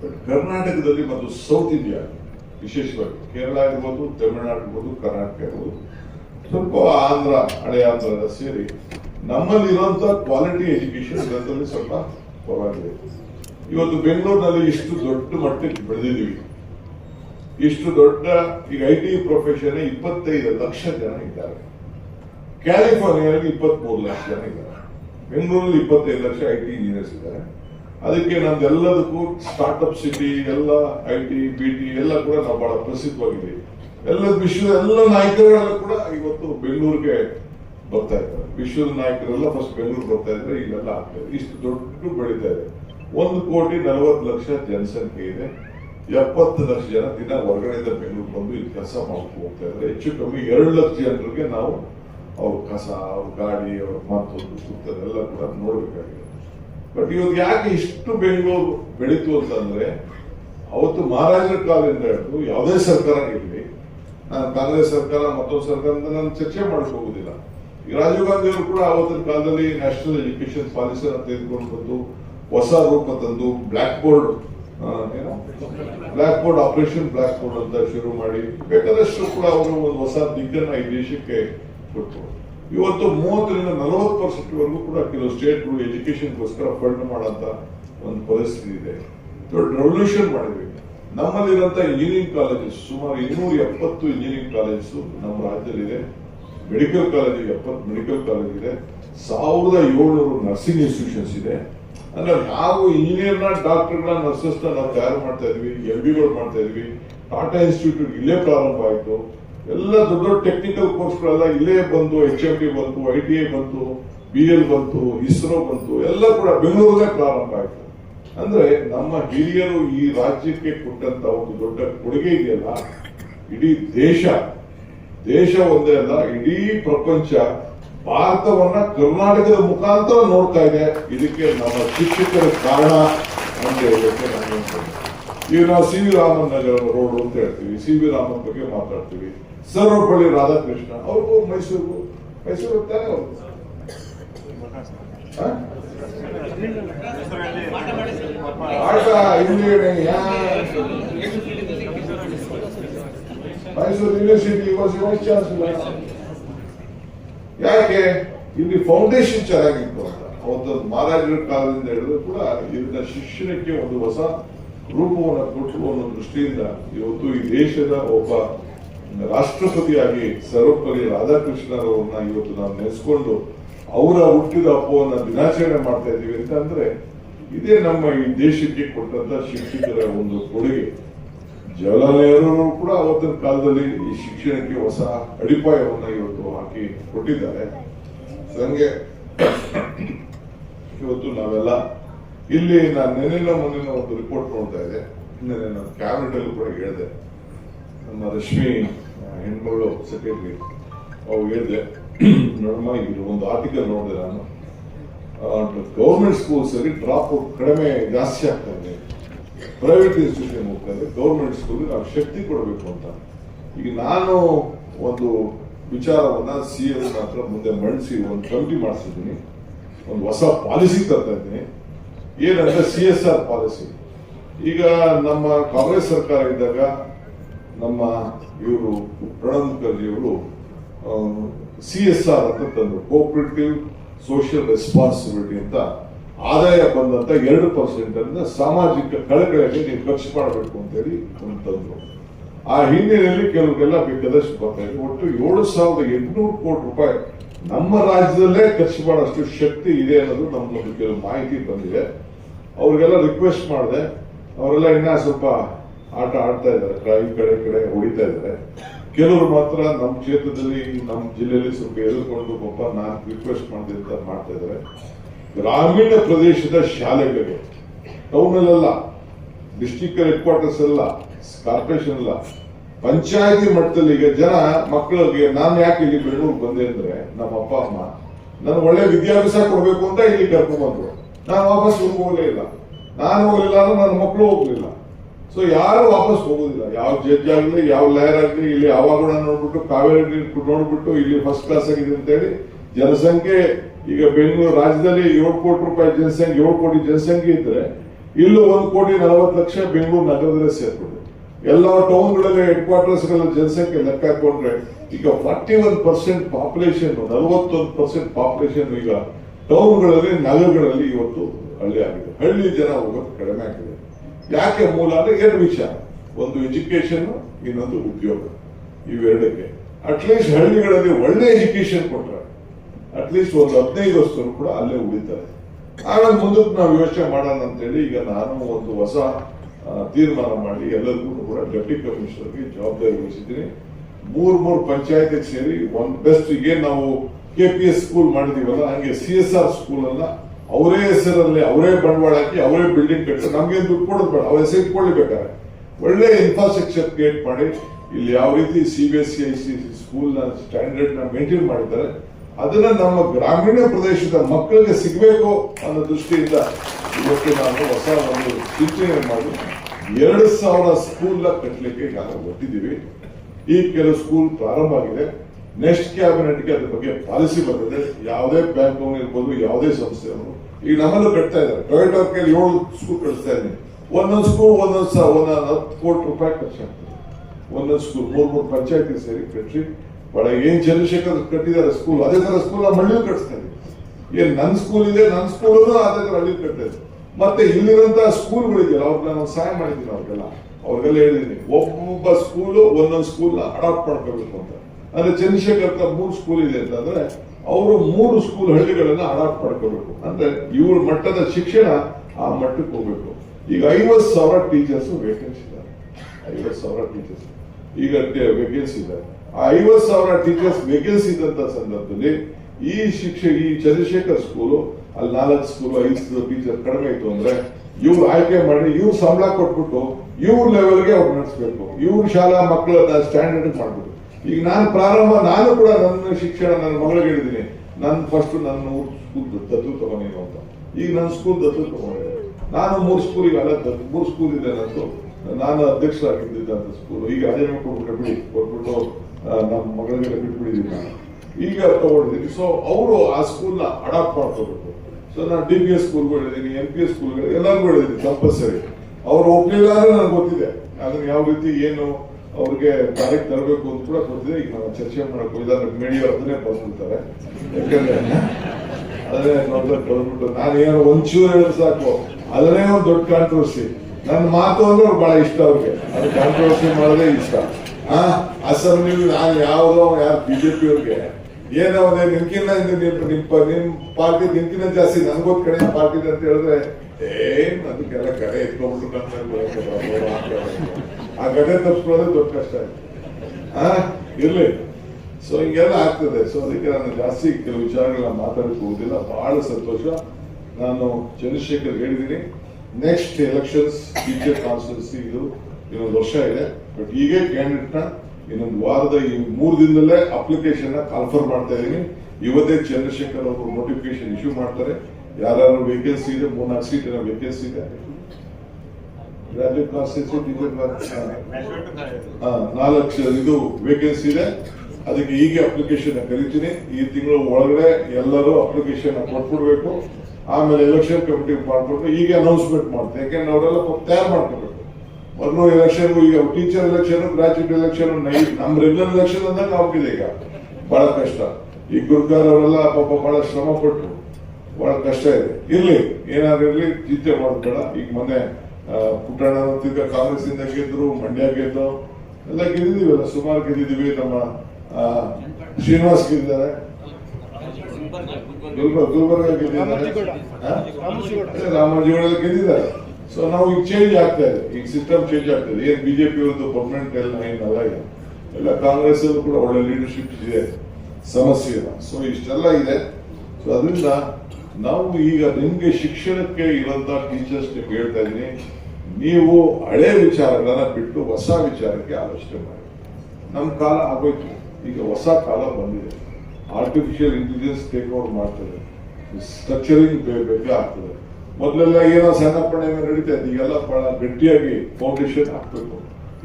ಬಟ್ ಕರ್ನಾಟಕದಲ್ಲಿ ಮತ್ತು ಸೌತ್ ಇಂಡಿಯಾ ವಿಶೇಷವಾಗಿ ಕೇರಳ ಇರ್ಬೋದು ತಮಿಳುನಾಡು ಇರ್ಬೋದು ಕರ್ನಾಟಕ ಇರ್ಬೋದು ಸ್ವಲ್ಪ ಆಂಧ್ರ ಹಳೆ ಆಂಧ್ರ ಸೇರಿ ನಮ್ಮಲ್ಲಿ ಇರುವಂತ ಕ್ವಾಲಿಟಿ ಎಜುಕೇಶನ್ ಇದರಲ್ಲಿ ಸ್ವಲ್ಪ ಪರವಾಗಿದೆ ಇವತ್ತು ಬೆಂಗಳೂರಿನಲ್ಲಿ ಇಷ್ಟು ದೊಡ್ಡ ಮಟ್ಟಕ್ಕೆ ಬೆಳೆದಿದ್ದೀವಿ. ಇಷ್ಟು ದೊಡ್ಡ ಈಗ ಐ ಟಿ ಪ್ರೊಫೆಷನ್ ಇಪ್ಪತ್ತೈದು ಲಕ್ಷ ಜನ ಇದ್ದಾರೆ. ಕ್ಯಾಲಿಫೋರ್ನಿಯಾದಲ್ಲಿ ಇಪ್ಪತ್ಮೂರು ಲಕ್ಷ ಜನ ಇದ್ದಾರೆ. ಬೆಂಗಳೂರಲ್ಲಿ ಇಪ್ಪತ್ತೈದು ಲಕ್ಷ ಐ ಟಿ ಇಂಜಿನಿಯರ್ಸ್ ಇದ್ದಾರೆ. ಅದಕ್ಕೆ ನಮ್ದೆಲ್ಲದಕ್ಕೂ ಸ್ಟಾರ್ಟ್ಅಪ್ ಸಿಟಿ ಎಲ್ಲ ಐ ಟಿ ಬಿ ಟಿ ಎಲ್ಲ ಕೂಡ ನಾವು ಬಹಳ ಪ್ರಸಿದ್ಧವಾಗಿದೆ. ಎಲ್ಲ ವಿಶ್ವದ ಎಲ್ಲ ನಾಯಕರುಗಳೆಲ್ಲ ಕೂಡ ಇವತ್ತು ಬೆಂಗಳೂರಿಗೆ ಬರ್ತಾ ಇದ್ದಾರೆ. ವಿಶ್ವದ ನಾಯಕರೆಲ್ಲ ಫಸ್ಟ್ ಬೆಂಗಳೂರು ಬರ್ತಾ ಇದ್ರೆ ಇಲ್ಲೆಲ್ಲ ಆಗ್ತಾ ಇಷ್ಟು ದೊಡ್ಡ ಬೆಳೀತಾ ಇದೆ. ಒಂದು ಕೋಟಿ ನಲವತ್ತು ಲಕ್ಷ ಜನಸಂಖ್ಯೆ ಇದೆ. ಎಪ್ಪತ್ತು ಲಕ್ಷ ಜನ ದಿನ ಹೊರಗಡೆಯಿಂದ ಬೆಂಗಳೂರು ಬಂದು ಇಲ್ಲಿ ಕೆಲಸ ಮಾಡ್ಕೊಂಡು ಹೋಗ್ತಾ ಇದ್ದಾರೆ. ಹೆಚ್ಚು ಕಮ್ಮಿ ಎರಡು ಲಕ್ಷ ಜನರಿಗೆ ನಾವು ಅವ್ರ ಕಸ, ಅವ್ರ ಗಾಡಿ, ಅವ್ರ ಮತ್ತೊಂದು ಸುತ್ತದೆಲ್ಲ ಕೂಡ ನೋಡ್ಬೇಕಾಗಿದೆ. ಬಟ್ ಇವತ್ತು ಯಾಕೆ ಇಷ್ಟು ಬೆಂಗಳೂರು ಬೆಳೀತು ಅಂತಂದ್ರೆ, ಅವತ್ತು ಮಹಾರಾಜರ ಕಾಲದಿಂದ ಹಿಡಿದು ಯಾವುದೇ ಸರ್ಕಾರ ಇರಲಿ ನಾನು ಕಾಂಗ್ರೆಸ್ ಸರ್ಕಾರ, ಮತ್ತೊಂದು ಸರ್ಕಾರ ಅಂತ ನಾನು ಚರ್ಚೆ ಹೋಗುದಿಲ್ಲ. ಈಗ ರಾಜೀವ್ ಗಾಂಧಿ ಅವರು ಕೂಡ ಅವತ್ತಿನ ಕಾಲದಲ್ಲಿ ನ್ಯಾಷನಲ್ ಎಜುಕೇಶನ್ ಪಾಲಿಸಿಯನ್ನು ತೆಗೆದುಕೊಂಡು ಬಂದು ಹೊಸ ರೂಪ ತಂದು black board black board operation black board ಅಂತ ಶುರು ಮಾಡಿ, ಬೇಕಾದಷ್ಟು ಕೂಡ ಅವರು ಒಂದು ಹೊಸ ದಿಕ್ಕನ್ನ ಈ ದೇಶಕ್ಕೆ ಕೊಟ್ಟರು ಇವತ್ತು ಮೂವತ್ತರಿಂದ ನಲವತ್ತು ಪರ್ಸೆಂಟ್ ವರೆಗೂ ಕೂಡ ಕೆಲವು ಸ್ಟೇಟ್ಗಳು ಎಜುಕೇಶನ್ಗೋಸ್ಕರ ಫಂಡ್ ಮಾಡಂತ ಒಂದು ಪರಿಸ್ಥಿತಿ ಇದೆ. ದೊಡ್ಡ ರೆವಲ್ಯೂಷನ್ ಮಾಡಿದ್ವಿ. ನಮ್ಮಲ್ಲಿರುವಂಥ ಇಂಜಿನಿಯರಿಂಗ್ ಕಾಲೇಜಸ್ ಸುಮಾರು ಇನ್ನೂರ ಎಪ್ಪತ್ತು ಇಂಜಿನಿಯರಿಂಗ್ ಕಾಲೇಜಸ್ ನಮ್ಮ ರಾಜ್ಯದಲ್ಲಿದೆ. ಮೆಡಿಕಲ್ ಕಾಲೇಜ್ ಎಪ್ಪತ್ತು ಮೆಡಿಕಲ್ ಕಾಲೇಜ್ ಇದೆ. ಸಾವಿರದ ಏಳ್ನೂರು ನರ್ಸಿಂಗ್ ಇನ್ಸ್ಟಿಟ್ಯೂಷನ್ಸ್ ಇದೆ. ಅಂದ್ರೆ ನಾವು ಇಂಜಿನಿಯರ್ನ ಡಾಕ್ಟರ್ಗಳ ನರ್ಸಸ್ ನಾವು ತಯಾರು ಮಾಡ್ತಾ ಇದ್ವಿ ಎಂ ಬಿಗಳು ಮಾಡ್ತಾ ಇದ್ವಿ ಟಾಟಾ ಇನ್ಸ್ಟಿಟ್ಯೂಟ್ ಇಲ್ಲೇ ಪ್ರಾರಂಭ ಆಯಿತು. ಎಲ್ಲ ದೊಡ್ಡ ದೊಡ್ಡ ಟೆಕ್ನಿಕಲ್ ಕೋರ್ಸ್ಗಳೆಲ್ಲ ಇಲ್ಲೇ ಬಂತು ಎಚ್ ಎಂ ಟಿ ಬಂತು ಐ ಟಿ ಐ ಬಂತು ಬಿ ಎಲ್ ಬಂತು ಇಸ್ರೋ ಬಂತು, ಎಲ್ಲ ಕೂಡ ಬೆಂಗಳೂರಲ್ಲೇ ಪ್ರಾರಂಭ ಆಯಿತು. ಅಂದ್ರೆ ನಮ್ಮ ಹಿರಿಯರು ಈ ರಾಜ್ಯಕ್ಕೆ ಕೊಟ್ಟಂತ ಒಂದು ದೊಡ್ಡ ಕೊಡುಗೆ ಇದೆಯಲ್ಲ, ಇಡೀ ದೇಶ ದೇಶ ಒಂದೇ ಅಲ್ಲ, ಇಡೀ ಪ್ರಪಂಚ ಭಾರತವನ್ನ ಕರ್ನಾಟಕದ ಮುಖಾಂತರ ನೋಡ್ತಾ ಇದೆ. ಇದಕ್ಕೆ ನಮ್ಮ ಶಿಕ್ಷಕರ ಕಾರಣ ಅಂತ ಹೇಳಕ್ಕೆ ನಾನು. ಈಗ ನಾವು ಸಿ ವಿ ರಾಮನ್ ರೋಡ್ ಅಂತ ಹೇಳ್ತೀವಿ. ಸಿ ವಿ ರಾಮನ್ ಬಗ್ಗೆ ಮಾತಾಡ್ತೀವಿ. ಸರ್ವಪಳ್ಳಿ ರಾಧಾಕೃಷ್ಣ ಅವ್ರಿಗೂ ಮೈಸೂರು ಮೈಸೂರು ತಾನೇ ಅವರು. ಮೈಸೂರು ಯೂನಿವರ್ಸಿಟಿ ವೈಸ್ ಚಾನ್ಸಲರ್ ಯಾಕೆ? ಇಲ್ಲಿ ಫೌಂಡೇಶನ್ ಚೆನ್ನಾಗಿತ್ತು ಅವತ್ತು ಮಹಾರಾಜರ ಕಾಲದಿಂದ ಹಿಡಿದು ಕೂಡ ಇದನ್ನ ಶಿಕ್ಷಣಕ್ಕೆ ಒಂದು ಹೊಸ ರೂಪವನ್ನು ಕೊಟ್ಟು ಅನ್ನೋ ದೃಷ್ಟಿಯಿಂದ ಇವತ್ತು ಈ ದೇಶದ ಒಬ್ಬ ರಾಷ್ಟ್ರಪತಿಯಾಗಿ ಸರ್ವಪಲ್ಲಿ ರಾಧಾಕೃಷ್ಣರವ್ರನ್ನ ಇವತ್ತು ನಾವು ನೆನೆಸ್ಕೊಂಡು ಅವರ ಹುಟ್ಟಿದ ಹಬ್ಬವನ್ನ ದಿನಾಚರಣೆ ಮಾಡ್ತಾ ಇದ್ದೀವಿ ಅಂತಂದ್ರೆ ಇದೇ ನಮ್ಮ ಈ ದೇಶಕ್ಕೆ ಕೊಟ್ಟಂತ ಶಿಕ್ಷಕರ ಒಂದು ಕೊಡುಗೆ. ಜವಾಹರ್ಲಾಲ್ ಕೂಡ ಅವತ್ತಿನ ಕಾಲದಲ್ಲಿ ಈ ಶಿಕ್ಷಣಕ್ಕೆ ಹೊಸ ಅಡಿಪಾಯವನ್ನ ಇವತ್ತು ಹಾಕಿ ಕೊಟ್ಟಿದ್ದಾರೆ. ನನಗೆ ಇವತ್ತು ನಾವೆಲ್ಲ ಇಲ್ಲಿ ನಾನು ನೆನೆಲ್ಲ ಮುಂದಿನ ಒಂದು ರಿಪೋರ್ಟ್ ನೋಡ್ತಾ ಇದ್ದೆ. ನಿನ್ನೆ ನಾನು ಕ್ಯಾಬಿನೆಟ್ ಅಲ್ಲಿ ಕೂಡ ಹೇಳಿದೆ. ನಮ್ಮ ರಶ್ಮಿ ಹೆಣ್ಮಗಳು ಸೆಕ್ರೆಟರಿ ಅವ್ರು ಹೇಳಿದೆ, ನೋಡಮ್ಮ ಇದು ಒಂದು ಆರ್ಟಿಕಲ್ ನೋಡಿದೆ ನಾನು. ಗೌರ್ಮೆಂಟ್ ಸ್ಕೂಲ್ಸ್ ಅಲ್ಲಿ ಡ್ರಾಪ್ ಔಟ್ ಕಡಿಮೆ ಜಾಸ್ತಿ ಆಗ್ತಾ ಇದೆ. ಪ್ರೈವೇಟ್ ಇನ್ಸ್ಟಿಟ್ಯೂಷನ್ ಇದೆ ಗೌರ್ಮೆಂಟ್ ಸ್ಕೂಲ್ ನಾವು ಶಕ್ತಿ ಕೊಡಬೇಕು ಅಂತ. ಈಗ ನಾನು ಒಂದು ವಿಚಾರವನ್ನ ಸಿ ಎಂ ಹತ್ರ ಮುಂದೆ ಮಂಡಿಸಿ ಒಂದು ಕಮಿಟಿ ಮಾಡಿಸಿದ್ದೀನಿ. ಒಂದು ಹೊಸ ಪಾಲಿಸಿ ತರ್ತಾ ಇದ್ದೀನಿ. ಏನಂದ್ರೆ ಸಿ ಎಸ್ ಆರ್ ಪಾಲಿಸಿ ಈಗ ನಮ್ಮ ಕಾಂಗ್ರೆಸ್ ಸರ್ಕಾರ ಇದ್ದಾಗ ನಮ್ಮ ಇವರು ಪ್ರಣಬ್ ಮುಖರ್ಜಿ ಅವರು ಸಿ ಎಸ್ ಆರ್ ಅಂತ ತಂದರು ಕೋಪರೇಟಿವ್ ಸೋಷಿಯಲ್ ರೆಸ್ಪಾನ್ಸಿಬಿಲಿಟಿ ಅಂತ ಆದಾಯ ಬಂದಂತ ಎರಡು ಪರ್ಸೆಂಟ್ ಅನ್ನ ಸಾಮಾಜಿಕ ಕಳಕಳಿಗೆ ನೀವು ಖರ್ಚು ಮಾಡಬೇಕು ಅಂತೇಳಿ ಒಂದು ತಂದ್ರು. ಆ ಹಿನ್ನೆಲೆಯಲ್ಲಿ ಕೆಲವರಿಗೆಲ್ಲ ಬೇಕಾದಷ್ಟು ಬರ್ತಾ ಇದೆ ಒಟ್ಟು ಏಳು ಸಾವಿರದ ಎಂಟುನೂರು ಕೋಟಿ ರೂಪಾಯಿ ನಮ್ಮ ರಾಜ್ಯದಲ್ಲೇ ಖರ್ಚು ಮಾಡೋಷ್ಟು ಶಕ್ತಿ ಇದೆ ಅನ್ನೋದು ನಮ್ಗೊಂದು ಕೆಲವು ಮಾಹಿತಿ ಬಂದಿದೆ. ಅವ್ರಿಗೆಲ್ಲ ರಿಕ್ವೆಸ್ಟ್ ಮಾಡಿದೆ. ಅವರೆಲ್ಲ ಇನ್ನ ಸ್ವಲ್ಪ ಆಟ ಆಡ್ತಾ ಇದ್ದಾರೆ. ಈ ಕಡೆ ಕಡೆ ಹೊಡಿತಾ ಇದ್ದಾರೆ. ಕೆಲವರು ಮಾತ್ರ ನಮ್ಮ ಕ್ಷೇತ್ರದಲ್ಲಿ, ನಮ್ಮ ಜಿಲ್ಲೆಯಲ್ಲಿ ಸ್ವಲ್ಪ ಎದುರ್ಕೊಂಡು ಪಾಪ ನಾನು ರಿಕ್ವೆಸ್ಟ್ ಮಾಡಿದೆ ಅಂತ ಮಾಡ್ತಾ ಇದ್ದಾರೆ. ಗ್ರಾಮೀಣ ಪ್ರದೇಶದ ಶಾಲೆಗಳಿಗೆ, ಟೌನಲ್ಲೆಲ್ಲ ಡಿಸ್ಟಿಕ್ ಹೆಡ್ ಕ್ವಾರ್ಟರ್ಸ್ ಅಲ್ಲ ಕಾರ್ಪೊರೇಷನ್ ಅಲ್ಲ ಪಂಚಾಯತಿ ಮಟ್ಟದಲ್ಲಿ ಈಗ ಜನ ಮಕ್ಕಳಿಗೆ ನಾನು ಯಾಕೆ ಇಲ್ಲಿ ಬೆಂಗಳೂರು ಬಂದೆ ಅಂದ್ರೆ ನಮ್ಮ ಅಪ್ಪ, ಅಮ್ಮ, ನಾನು ಒಳ್ಳೆ ವಿದ್ಯಾಭ್ಯಾಸ ಕೊಡಬೇಕು ಅಂತ ಇಲ್ಲಿ ಕರ್ಕೊಂಡ್ಬಂದ್ರು ನಾನು ವಾಪಸ್ ಹೋಗಲೇ ಇಲ್ಲ. ನಾನು ಹೋಗಲಿಲ್ಲ ಅಂದ್ರೆ ನನ್ನ ಮಕ್ಕಳು ಹೋಗ್ಲಿಲ್ಲ. ಸೊ ಯಾರು ವಾಪಸ್ ಹೋಗೋದಿಲ್ಲ. ಯಾವ ಜಡ್ಜ್ ಆಗಲಿ, ಯಾವ ಲಾಯರ್ ಆಗಲಿ, ಇಲ್ಲಿ ಅವಾಗ ನೋಡ್ಬಿಟ್ಟು, ಕಾವೇರಿ ನೋಡ್ಬಿಟ್ಟು, ಇಲ್ಲಿ ಫಸ್ಟ್ ಕ್ಲಾಸ್ ಆಗಿದೆ ಅಂತೇಳಿ ಜನಸಂಖ್ಯೆ, ಈಗ ಬೆಂಗಳೂರು ರಾಜ್ಯದಲ್ಲಿ ಏಳು ಕೋಟಿ ರೂಪಾಯಿ ಜನಸಂಖ್ಯೆ, ಏಳು ಕೋಟಿ ಜನಸಂಖ್ಯೆ ಇದ್ರೆ, ಇಲ್ಲೂ ಒಂದು ಕೋಟಿ ನಲವತ್ತು ಲಕ್ಷ ಬೆಂಗಳೂರು ನಗರದಲ್ಲೇ ಸೇರ್ಕೊಂಡು ಎಲ್ಲ ಟೌನ್ಗಳಲ್ಲಿ ಹೆಡ್ ಕ್ವಾರ್ಟರ್ಸ್ ಜನಸಂಖ್ಯೆ ಲೆಕ್ಕ ಹಾಕೊಂಡ್ರೆ, ಈಗ ಫಾರ್ಟಿ ಒನ್ ಪರ್ಸೆಂಟ್ ಪಾಪ್ಯುಲೇಷನ್ ನಲವತ್ತೊಂದು ಪರ್ಸೆಂಟ್ ಪಾಪ್ಯುಲೇಷನ್ ಈಗ ಟೌನ್ಗಳಲ್ಲಿ, ನಗರಗಳಲ್ಲಿ ಇವತ್ತು ಹಳ್ಳಿ ಆಗಿದೆ. ಹಳ್ಳಿ ಜನ ಹೋಗೋದು ಕಡಿಮೆ ಆಗಿದೆ. ಯಾಕೆ ಮೂಲ ಅಂದ್ರೆ ಎರಡು ವಿಷಯ. ಒಂದು ಎಜುಕೇಶನ್ ಇನ್ನೊಂದು ಉದ್ಯೋಗ. ಇವೆರಡಕ್ಕೆ. ಅಟ್ಲೀಸ್ಟ್ ಹಳ್ಳಿಗಳಲ್ಲಿ ಒಳ್ಳೆ ಎಜುಕೇಶನ್ ಕೊಟ್ರೆ ಅಟ್ಲೀಸ್ಟ್ ಒಂದು ಹದಿನೈದು ವರ್ಷರು ಕೂಡ ಅಲ್ಲೇ ಉಳಿತಾರೆ. ಆಮೇಲೆ ಮುಂದಕ್ಕೆ ನಾವು ಯೋಚನೆ ಮಾಡೋಣ ಅಂತೇಳಿ ಈಗ ನಾನು ಒಂದು ಹೊಸ ತೀರ್ಮಾನ ಮಾಡಿ ಎಲ್ಲರಿಗೂ ಕೂಡ ಡೆಪ್ಟಿ ಕಮಿಷನರ್ಗೆ ಜವಾಬ್ದಾರಿ ವಹಿಸಿದ್ದೀನಿ. ಮೂರ್, ಮೂರು ಪಂಚಾಯತ್ ಸೇರಿ ಒಂದು ಬೆಸ್ಟ್ ಏನ್ ನಾವು ಕೆ ಪಿ ಎಸ್ ಸ್ಕೂಲ್ ಮಾಡಿದೀವಲ್ಲ, ಹಂಗೆ ಸಿ ಎಸ್ ಆರ್ ಸ್ಕೂಲ್ ಅಲ್ಲ ಅವರೇ ಹೆಸರಲ್ಲಿ, ಅವರೇ ಬಂಡವಾಳ ಹಾಕಿ ಅವರೇ ಬಿಲ್ಡಿಂಗ್ ಕಟ್ಟಿ ನಮ್ಗೆ ದುಡ್ಡು ಕೊಡೋದು ಬೇಡ, ಅವ್ರ ಹೆಸರು ಬೇಕಾರೆ ಒಳ್ಳೆ ಇನ್ಫ್ರಾಸ್ಟ್ರಕ್ಚರ್ ಕ್ರಿಯೇಟ್ ಮಾಡಿ, ಇಲ್ಲಿ ಯಾವ ರೀತಿ C B S C I C ಸ್ಕೂಲ್ನ ಸ್ಟ್ಯಾಂಡರ್ಡ್ನ ಮೇಂಟೈನ್ ಮಾಡಿದ್ದಾರೆ ಅದನ್ನ ನಮ್ಮ ಗ್ರಾಮೀಣ ಪ್ರದೇಶದ ಮಕ್ಕಳಿಗೆ ಸಿಗಬೇಕು ಅನ್ನೋ ದೃಷ್ಟಿಯಿಂದ ಇವತ್ತು ನಾನು ಹೊಸ ಒಂದು ಚಿಂತನೆ ಮಾಡಿ ಎರಡು ಸಾವಿರ ಸ್ಕೂಲ್ ಕಟ್ಟಲಿಕ್ಕೆ ಈಗಾಗಲೇ ಒಟ್ಟಿದ್ದೀವಿ ಈ ಕೆಲವು ಸ್ಕೂಲ್ ಪ್ರಾರಂಭ ಆಗಿದೆ. ನೆಕ್ಸ್ಟ್ ಕ್ಯಾಬಿನೆಟ್ಗೆ ಅದ್ರ ಬಗ್ಗೆ ಪಾಲಿಸಿ ಬರ್ತದೆ ಯಾವುದೇ ಬ್ಯಾಂಕ್ ಇರ್ಬೋದು, ಯಾವುದೇ ಸಂಸ್ಥೆ ಅವರು ಈಗ ನಮ್ಮಲ್ಲೂ ಕಟ್ತಾ ಇದ್ದಾರೆ. ಪ್ರೈವೇಟ್ ಕೈಲಿ ಏಳು ಸ್ಕೂಲ್ ಕಳಿಸ್ತಾ ಇದ್ದೀನಿ. ಒಂದೊಂದು ಸ್ಕೂಲ್ ಒಂದೊಂದು ಒಂದೊಂದು ಹತ್ತು ಕೋಟಿ ರೂಪಾಯಿ ಖರ್ಚಾಗ್ತದೆ. ಒಂದೊಂದು ಸ್ಕೂಲ್ ಮೂರ್, ಮೂರು ಪಂಚಾಯತಿ ಸೇರಿ ಕಟ್ಟಿ ಬಹಳ ಏನ್ ಚಂದ್ರಶೇಖರ್ ಕಟ್ಟಿದ್ದಾರೆ ಸ್ಕೂಲ್ ಅದೇ ತರ ಸ್ಕೂಲ್ ನಮ್ಮ ಹಳ್ಳಿಯೂ ಕಟ್ಟಿಸ್ತಾ ಇದ್ದೀವಿ ಏನ್ ನನ್ ಸ್ಕೂಲ್ ಇದೆ, ನನ್ ಸ್ಕೂಲ್ ಅದೇ ತರ ಹಳ್ಳಿ ಕಟ್ಟಿದ್ರು ಮತ್ತೆ ಇಲ್ಲಿರುವಂತಹ ಸ್ಕೂಲ್ಗಳಿದೆಯಲ್ಲ ಅವ್ರಿಗೆ ನಾನು ಸಹಾಯ ಮಾಡಿದ್ದೀನಿ ಅವ್ರಿಗೆಲ್ಲ. ಅವ್ರಿಗೆಲ್ಲ ಹೇಳಿದೀನಿ ಒಬ್ಬೊಬ್ಬ ಸ್ಕೂಲು ಒಂದೊಂದು ಸ್ಕೂಲ್ನ ಅಡಾಪ್ಟ್ ಮಾಡ್ಕೋಬೇಕು ಅಂತ. ಅಂದ್ರೆ ಚಂದ್ರಶೇಖರ್ ಮೂರು ಸ್ಕೂಲ್ ಇದೆ ಅಂತಂದ್ರೆ, ಅವರು ಮೂರು ಸ್ಕೂಲ್ ಹಳ್ಳಿಗಳನ್ನ ಅಡಾಪ್ಟ್ ಮಾಡ್ಕೋಬೇಕು ಅಂದ್ರೆ ಇವ್ರ ಮಟ್ಟದ ಶಿಕ್ಷಣ ಆ ಮಟ್ಟಕ್ಕೆ ಹೋಗ್ಬೇಕು. ಈಗ ಐವತ್ ಸಾವಿರ ಟೀಚರ್ಸ್ ವೇಕೆನ್ಸಿ ಇದ್ದಾರೆ ಐವತ್ ಸಾವಿರ ಟೀಚರ್ಸ್ ಈಗ ವೇಕೆನ್ಸಿ ಇದೆ. ಆ ಐವತ್ ಸಾವಿರ ಟೀಚರ್ಸ್ ವೇಕೆನ್ಸಿ ಇದ್ದಂತ ಸಂದರ್ಭದಲ್ಲಿ ಈ ಶಿಕ್ಷೆ, ಈ ಚಂದ್ರಶೇಖರ್ ಸ್ಕೂಲು ಅಲ್ಲಿ ನಾಲ್ಕು ಸ್ಕೂಲ್ ಐದು ಟೀಚರ್ ಕಡಿಮೆ ಇತ್ತು ಅಂದ್ರೆ ಇವ್ರು ಆಯ್ಕೆ ಮಾಡಿ, ಇವ್ರು ಸಂಬಳ ಕೊಟ್ಬಿಟ್ಟು ಇವ್ರ ಲೆವೆಲ್ಗೆ ಅವ್ರು ನಡೆಸಬೇಕು. ಇವ್ರ ಶಾಲಾ ಮಕ್ಕಳ ಸ್ಟ್ಯಾಂಡರ್ಡ್ ಮಾಡ್ಬಿಟ್ಟು. ಈಗ ನಾನು ಪ್ರಾರಂಭ, ನಾನು ಕೂಡ ನನ್ನ ಶಿಕ್ಷಣ ನನ್ನ ಮಗಳಿಗೆ ಹೇಳಿದ್ದೀನಿ. ನನ್ನ ಫಸ್ಟ್ ನನ್ನ ಸ್ಕೂಲ್ ದತ್ತು ತಗೊಂಡಿದ್ದು ಅಂತ. ಈಗ ನನ್ನ ಸ್ಕೂಲ್ ದತ್ತು ತಗೊಂಡಿದ್ದೆ ನಾನು. ಮೂರು ಸ್ಕೂಲಿಗೆ ಅಲ್ಲ ಮೂರು ಸ್ಕೂಲ್ ಇದೆ ನಂದು. ನಾನು ಅಧ್ಯಕ್ಷರಾಗಿದ್ದಂತ ಸ್ಕೂಲ್ ಈಗ ಅದೇ ಕೊಟ್ಬಿಟ್ಟು ಬಿಡಿ, ಕೊಟ್ಬಿಟ್ಟು ನಮ್ಮ ಮಗಳಿಗೆಲ್ಲ ಬಿಟ್ಬಿಟ್ಟಿದ್ದೀನಿ ನಾನು. ಈಗ ತಗೊಂಡಿದ್ದೀನಿ. ಸೊ ಅವರು ಆ ಸ್ಕೂಲ್ನ ಅಡಾಪ್ಟ್ ಮಾಡ್ಕೋಬೇಕು. ಸೊ ನಾನು ಡಿ ಪಿ ಎಸ್ ಸ್ಕೂಲ್ಗೆ ಹೇಳಿದ್ದೀನಿ ಎನ್ ಪಿ ಎಸ್ ಸ್ಕೂಲ್ಗಳು ಎಲ್ಲರಿಗೂ ಹೇಳಿದ್ದೀನಿ ಕಂಪಲ್ಸರಿ ಅವ್ರು ಒಪ್ಲಿಲ್ಲ ಅಂದ್ರೆ ನನಗೆ ಗೊತ್ತಿದೆ. ಅದನ್ನ ಯಾವ ರೀತಿ, ಏನು ಅವ್ರಿಗೆ ಕಾರ್ಯಕ್ಕೆ ತರಬೇಕು ಅಂತ ಕೂಡ ಗೊತ್ತಿದೆ. ಈಗ ನಾವು ಚರ್ಚೆ ಮಾಡಕ್ ಹೋಗಿದ್ದಾರೆ ಮೀಡಿಯಾ ಅದನ್ನೇ ಬರ್ತಿರ್ತಾರೆ ಯಾಕಂದ್ರೆ ಅದೇ ನೋಡ್ತಾ ನಾನು ಏನೋ ಒಂಚೂರು ಹೇಳಿದ್ರೆ ಸಾಕು. ಅದನ್ನೇ ಒಂದು ದೊಡ್ಡ ಕಾಂಟ್ರವರ್ಸಿ ನನ್ನ ಮಾತು ಅಂದ್ರೆ ಅವ್ರು ಬಹಳ ಇಷ್ಟ ಅವ್ರಿಗೆ. ಅದು ಕಾಂಟ್ರವರ್ಸಿ ಮಾಡೋದೇ ಇಷ್ಟ. ಆ ಅಸೆಂಬ್ಲಿ ನಾನು ಯಾವುದೋ ಯಾರು ಬಿಜೆಪಿ ಅವ್ರಿಗೆ ಏನೋ ಒಂದೇ ನಿನ್ಕಿನ್ನ ನಿಮ್ ಪಾರ್ಟಿ ನಿನ್ಕಿನ್ನ ಜಾಸ್ತಿ ನನ್ಗೊತ್ ಕಡೆ ಪಾರ್ಟಿ ಅಂತ ಹೇಳಿದ್ರೆ, ಏನ್ ಅದಕ್ಕೆಲ್ಲ ಕಡೆ ಎತ್ಕೊಂಡ್ಬಿಟ್ಟು ಆ ಕಡೆ ತಪ್ಪಿಕೊಳ್ಳೋದೇ ದೊಡ್ಡ ಕಷ್ಟ ಆಯ್ತು. ಆ, ಇರ್ಲಿ. ಸೊ ಹಿಂಗೆಲ್ಲ ಆಗ್ತದೆ. ಸೊ ಅದಕ್ಕೆ ನಾನು ಜಾಸ್ತಿ ಕೆಲವು ವಿಚಾರಗಳನ್ನ ಹೋಗುದಿಲ್ಲ. ಬಹಳ ಸಂತೋಷ. ನಾನು ಚಂದ್ರಶೇಖರ್ ಹೇಳಿದ್ದೀನಿ ನೆಕ್ಸ್ಟ್ ಎಲೆಕ್ಷನ್ಸ್ ಟೀಚರ್ ಕಾನ್ಸ್ಟಿಟ್ಯೂನ್ಸಿ ಇದು ಇನ್ನೊಂದು ವರ್ಷ ಇದೆ. ಬಟ್ ಈಗ ಕ್ಯಾಂಡಿಡೇಟ್ನ ಇನ್ನೊಂದು ವಾರದ ಮೂರು ದಿನದಲ್ಲೇ ಅಪ್ಲಿಕೇಶನ್ ಕಾನ್ಫರ್ಮ್ ಮಾಡ್ತಾ ಇದ್ದೀನಿ. ಇವತ್ತೇ ಚಂದ್ರಶೇಖರ್ ಅವರು ನೋಟಿಫಿಕೇಶನ್ ಇಶ್ಯೂ ಮಾಡ್ತಾರೆ. ಯಾರ್ಯಾರು ವೇಕೆನ್ಸಿ ಇದೆ, ಮೂರ್ನಾಲ್ಕು ಸೀಟ್ ಏನೋ ವೇಕೆನ್ಸಿ ಇದೆ. ನಾಲ್ಕು ಇದು ವೇಕೆನ್ಸಿ ಇದೆ. ಅದಕ್ಕೆ ಈಗ ಅಪ್ಲಿಕೇಶನ್ ಕರಿತೀನಿ. ಈ ತಿಂಗಳು ಒಳಗಡೆ ಎಲ್ಲರೂ ಅಪ್ಲಿಕೇಶನ್ ಕೊಟ್ಬಿಡ್ಬೇಕು. ಆಮೇಲೆ ಎಲೆಕ್ಷನ್ ಕಮಿಟಿ ಮಾಡ್ಬಿಟ್ಟು ಈಗ ಅನೌನ್ಸ್ಮೆಂಟ್ ಮಾಡ್ತೀನಿ. ಯಾಕೆಂದ್ರೆ ಅವರೆಲ್ಲ ತಯಾರು ಮಾಡ್ಕೋಬೇಕು. ಮೊದಲು ಎಲೆಕ್ಷನ್ ಈಗ ಟೀಚರ್ ಎಲೆಕ್ಷನ್ ಗ್ರಾಜುಯೇಟ್ ಎಲೆಕ್ಷನ್ ನಮ್ ರೆಗ್ಯುಲರ್ ಎಲೆಕ್ಷನ್ ಅಂದಾಗ ನಾವು ಈಗ. ಬಹಳ ಕಷ್ಟ. ಈ ಗುರುಕಾರ್ ಅವರೆಲ್ಲ ಪಾಪ ಬಹಳ ಶ್ರಮ ಪಟ್ಟು ಬಹಳ ಕಷ್ಟ ಇದೆ. ಇರ್ಲಿ ಏನಾದ್ರು ಇರ್ಲಿ ಚಿಂತೆ ಮಾಡ್ಬೇಡ. ಈಗ ಮೊನ್ನೆ ಆ, ಪುಟ್ಟಣ್ಣ ಅಂತಿದ್ದ ಕಾಂಗ್ರೆಸ್ ಇಂದ ಗೆದ್ರು ಮಂಡ್ಯ ಗೆದ್ದು ಎಲ್ಲ ಗೆದ್ದಿದೀವಲ್ಲ ಸುಮಾರು ಗೆದ್ದಿದೀವಿ ನಮ್ಮ ಆ, ಶ್ರೀನಿವಾಸ್ ಗೆದ್ದಿದ್ದಾರೆ. ಗುಲ್ಬರ್ಗ ಗುಲ್ಬರ್ಗ. ಗೆದ್ದಿದ್ದಾರೆ. ರಾಮೋಜಿಗೌಡ ಗೆದ್ದಿದ್ದಾರೆ. ಸೊ ನಾವು ಈಗ ಚೇಂಜ್ ಆಗ್ತಾ ಇದೆ ಈಗ ಸಿಸ್ಟಮ್ ಚೇಂಜ್ ಆಗ್ತಾ ಇದೆ ಏನ್ ಬಿಜೆಪಿ ಒಂದು ಪರ್ಮನೆಂಟ್ ಎಲ್ಲ ಏನಲ್ಲ ಎಲ್ಲ ಕಾಂಗ್ರೆಸ್ ಅಲ್ಲೂ ಕೂಡ ಒಳ್ಳೆ ಲೀಡರ್ಶಿಪ್ ಇದೆ. ಸಮಸ್ಯೆ ಇಲ್ಲ. ಸೊ ಇಷ್ಟೆಲ್ಲ ಇದೆ. ಸೊ ಅದರಿಂದ ನಾವು ಈಗ ನಿಮ್ಗೆ ಶಿಕ್ಷಣಕ್ಕೆ ಇರುವಂತಹ ಟೀಚರ್ಸ್ ನಿಮ್ಗೆ ಹೇಳ್ತಾ ಇದ್ದೀನಿ. ನೀವು ಹಳೆ ವಿಚಾರಗಳನ್ನ ಬಿಟ್ಟು ಹೊಸ ವಿಚಾರಕ್ಕೆ ಆಲೋಚನೆ ಮಾಡಿ. ನಮ್ಮ ಕಾಲ ಆಗೋಯ್ತು. ಈಗ ಹೊಸ ಕಾಲ ಬಂದಿದೆ. ಆರ್ಟಿಫಿಷಿಯಲ್ ಇಂಟೆಲಿಜೆನ್ಸ್ ಟೇಕ್ ಓವರ್ ಮಾಡ್ತದೆ. ಸ್ಟ್ರಕ್ಚರಿಂಗ್ ಬೇಗ ಆಗ್ತದೆ. ಮೊದಲೆಲ್ಲ ಏನೋ ಸಣ್ಣ ಪಣ್ಣ ನಡೀತಾ ಈಗೆಲ್ಲ ಬಹಳ ಗಟ್ಟಿಯಾಗಿ ಫೌಂಡೇಶನ್ ಹಾಕ್ಬೇಕು.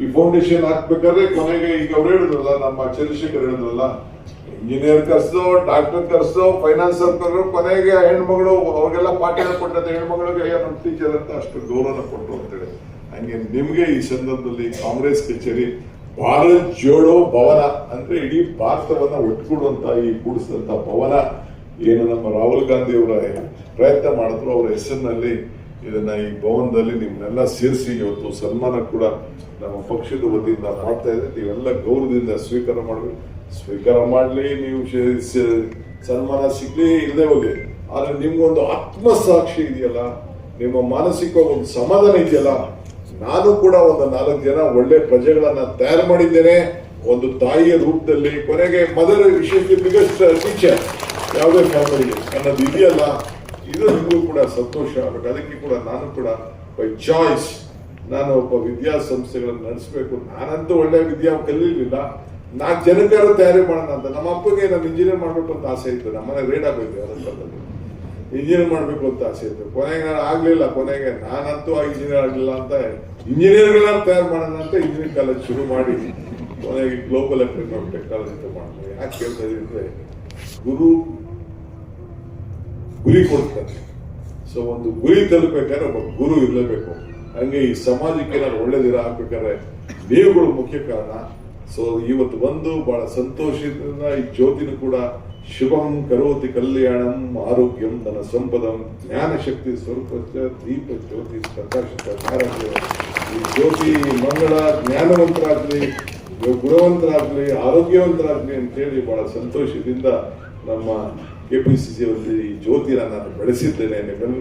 ಈ ಫೌಂಡೇಶನ್ ಹಾಕ್ಬೇಕಾದ್ರೆ ಕೊನೆಗೆ ಈಗ ಅವ್ರು ಹೇಳಿದ್ರಲ್ಲ, ನಮ್ಮ ಚಂದ್ರಶೇಖರ್ ಹೇಳಿದ್ರಲ್ಲ ಇಂಜಿನಿಯರ್ ಕರ್ಸೋ ಡಾಕ್ಟರ್ ಕರ್ಸೋ ಫೈನಾನ್ಸರ್ ಕರ್ಸೋ ಕೊನೆಗೆ ಹೆಣ್ಮಗಳು, ಅವ್ರಿಗೆಲ್ಲ ಪಾಠ ಕೊಟ್ಟಂತ ಹೆಣ್ಮಗಳಿಗೆ, ಅಯ್ಯ, ನಮ್ಮ ಟೀಚರ್ ಅಂತ ಅಷ್ಟು ಗೌರವನ ಕೊಟ್ಟರು ಅಂತೇಳಿ ಹಂಗೆ ನಿಮ್ಗೆ ಈ ಸಂದರ್ಭದಲ್ಲಿ ಕಾಂಗ್ರೆಸ್ ಕಚೇರಿ ಭಾರತ್ ಜೋಡೋ ಭವನ ಅಂದ್ರೆ ಇಡೀ ಭಾರತವನ್ನ ಒಟ್ಟುಕೊಡುವಂತ ಈ ಕೂಡಿಸಿದಂತ ಭವನ. ಏನು ನಮ್ಮ ರಾಹುಲ್ ಗಾಂಧಿ ಅವರ ಪ್ರಯತ್ನ ಮಾಡಿದ್ರು, ಅವರ ಹೆಸರಿನಲ್ಲಿ ಇದನ್ನ ಈ ಭವನದಲ್ಲಿ ನಿಮ್ಮನ್ನೆಲ್ಲ ಸೇರಿಸಿ ಇವತ್ತು ಸನ್ಮಾನ ಕೂಡ ನಮ್ಮ ಪಕ್ಷದ ವತಿಯಿಂದ ಮಾಡ್ತಾ ಇದೆ. ನೀವೆಲ್ಲ ಗೌರವದಿಂದ ಸ್ವೀಕಾರ ಮಾಡಬೇಕು. ಸ್ವೀಕಾರ ಮಾಡಲಿ, ನೀವು ಸನ್ಮಾನ ಸಿಗ್ಲಿ ಇಲ್ಲದೆ ಹೋಗಿ ಆದ್ರೆ ನಿಮ್ಗೊಂದು ಆತ್ಮಸಾಕ್ಷಿ ಇದೆಯಲ್ಲ, ನಿಮ್ಮ ಮಾನಸಿಕ ಒಂದು ಸಮಾಧಾನ ಇದೆಯಲ್ಲ, ನಾನು ಕೂಡ ಒಂದು ನಾಲ್ಕು ಜನ ಒಳ್ಳೆ ಪ್ರಜೆಗಳನ್ನ ತಯಾರು ಮಾಡಿದ್ದೇನೆ. ಒಂದು ತಾಯಿಯ ರೂಪದಲ್ಲಿ ಕೊನೆಗೆ ಮದರ್ ವಿಶೇಷ ಬಿಗೆಸ್ಟ್ ಟೀಚರ್ ಯಾವುದೇ ಫ್ಯಾಮಿಲಿಗೆ ಅನ್ನೋದು ಇದೆಯಲ್ಲ, ಇದು ನಿಮಗೂ ಕೂಡ ಸಂತೋಷ ಆಗಬೇಕು ಅದಕ್ಕೆ ಕೂಡ ನಾನು ಕೂಡ ಬೈ ಚಾಯ್ಸ್ ನಾನು ಒಬ್ಬ ವಿದ್ಯಾಸಂಸ್ಥೆಗಳನ್ನು ನಡೆಸಬೇಕು. ನಾನಂತೂ ಒಳ್ಳೆ ವಿದ್ಯಾ ಕಲೀಲಿಲ್ಲ. ನಾನು ಜನಕಾರ ತಯಾರಿ ಮಾಡೋಣ ಅಂತ. ನಮ್ಮ ಅಪ್ಪಗೆ ನಾನು ಇಂಜಿನಿಯರ್ ಮಾಡ್ಬೇಕು ಅಂತ ಆಸೆ ಇತ್ತು. ನಮ್ಮನೆ ರೇಡ್ ಆಗಬೇಕು ಅದರ ಕಾಲದಲ್ಲಿ ಇಂಜಿನಿಯರ್ ಮಾಡಬೇಕು ಅಂತ ಆಸೆ ಇತ್ತು. ಕೊನೆಗೆ ಆಗಲಿಲ್ಲ. ಕೊನೆಗೆ ನಾನಂತೂ ಆ ಇಂಜಿನಿಯರ್ ಆಗಲಿಲ್ಲ ಅಂತ ಇಂಜಿನಿಯರ್ಗಳನ್ನ ತಯಾರು ಮಾಡೋಣ ಅಂತ ಇಂಜಿನಿಯರಿಂಗ್ ಕಾಲೇಜ್ ಶುರು ಮಾಡಿ, ಕೊನೆಗೆ ಗ್ಲೋಬಲ್ ಎಲೆಕ್ಟ್ರಿಕ್ ಟೆಕ್ನಾಲಜಿ ಅಂತ ಯಾಕೆ ಕೇಳ್ತಾ ಇದೀನಿ ಅಂದ್ರೆ ಗುರು ಗುರಿ ಕೊಡ್ತಾರೆ. ಸೊ ಒಂದು ಗುರಿ ತಲುಪಬೇಕಾದ್ರೆ ಒಬ್ಬ ಗುರು ಇರಲೇಬೇಕು. ಹಂಗೆ ಈ ಸಮಾಜಕ್ಕೆ ನಾನು ಒಳ್ಳೇದಿರ ಹಾಕ್ಬೇಕಾದ್ರೆ ನೀವುಗಳು ಮುಖ್ಯ ಕಾರಣ. ಸೊ ಇವತ್ತು ಬಂದು ಬಹಳ ಸಂತೋಷದಿಂದ ಈ ಜ್ಯೋತಿನೂ ಕೂಡ ಶುಭಂ ಕರೋತಿ ಕಲ್ಯಾಣಂ ಆರೋಗ್ಯಂ ಧನ ಸಂಪದಂ ಜ್ಞಾನ ಶಕ್ತಿ ಸ್ವರೂಪ ದೀಪ ಜ್ಯೋತಿ ಪ್ರಕಾಶಿತ ಭಾರತ ಈ ಜ್ಯೋತಿ ಮಂಗಳ, ಜ್ಞಾನವಂತರಾಗ್ಲಿ, ಗುಣವಂತರಾಗ್ಲಿ, ಆರೋಗ್ಯವಂತರಾಗ್ಲಿ ಅಂತೇಳಿ ಬಹಳ ಸಂತೋಷದಿಂದ ನಮ್ಮ ಕೆ ಪಿ ಸಿ ಈ ಜ್ಯೋತಿನ ನಾನು ಬೆಳೆಸಿದ್ದೇನೆ ನಿಮ್ಮೆಲ್ಲರಿಗೂ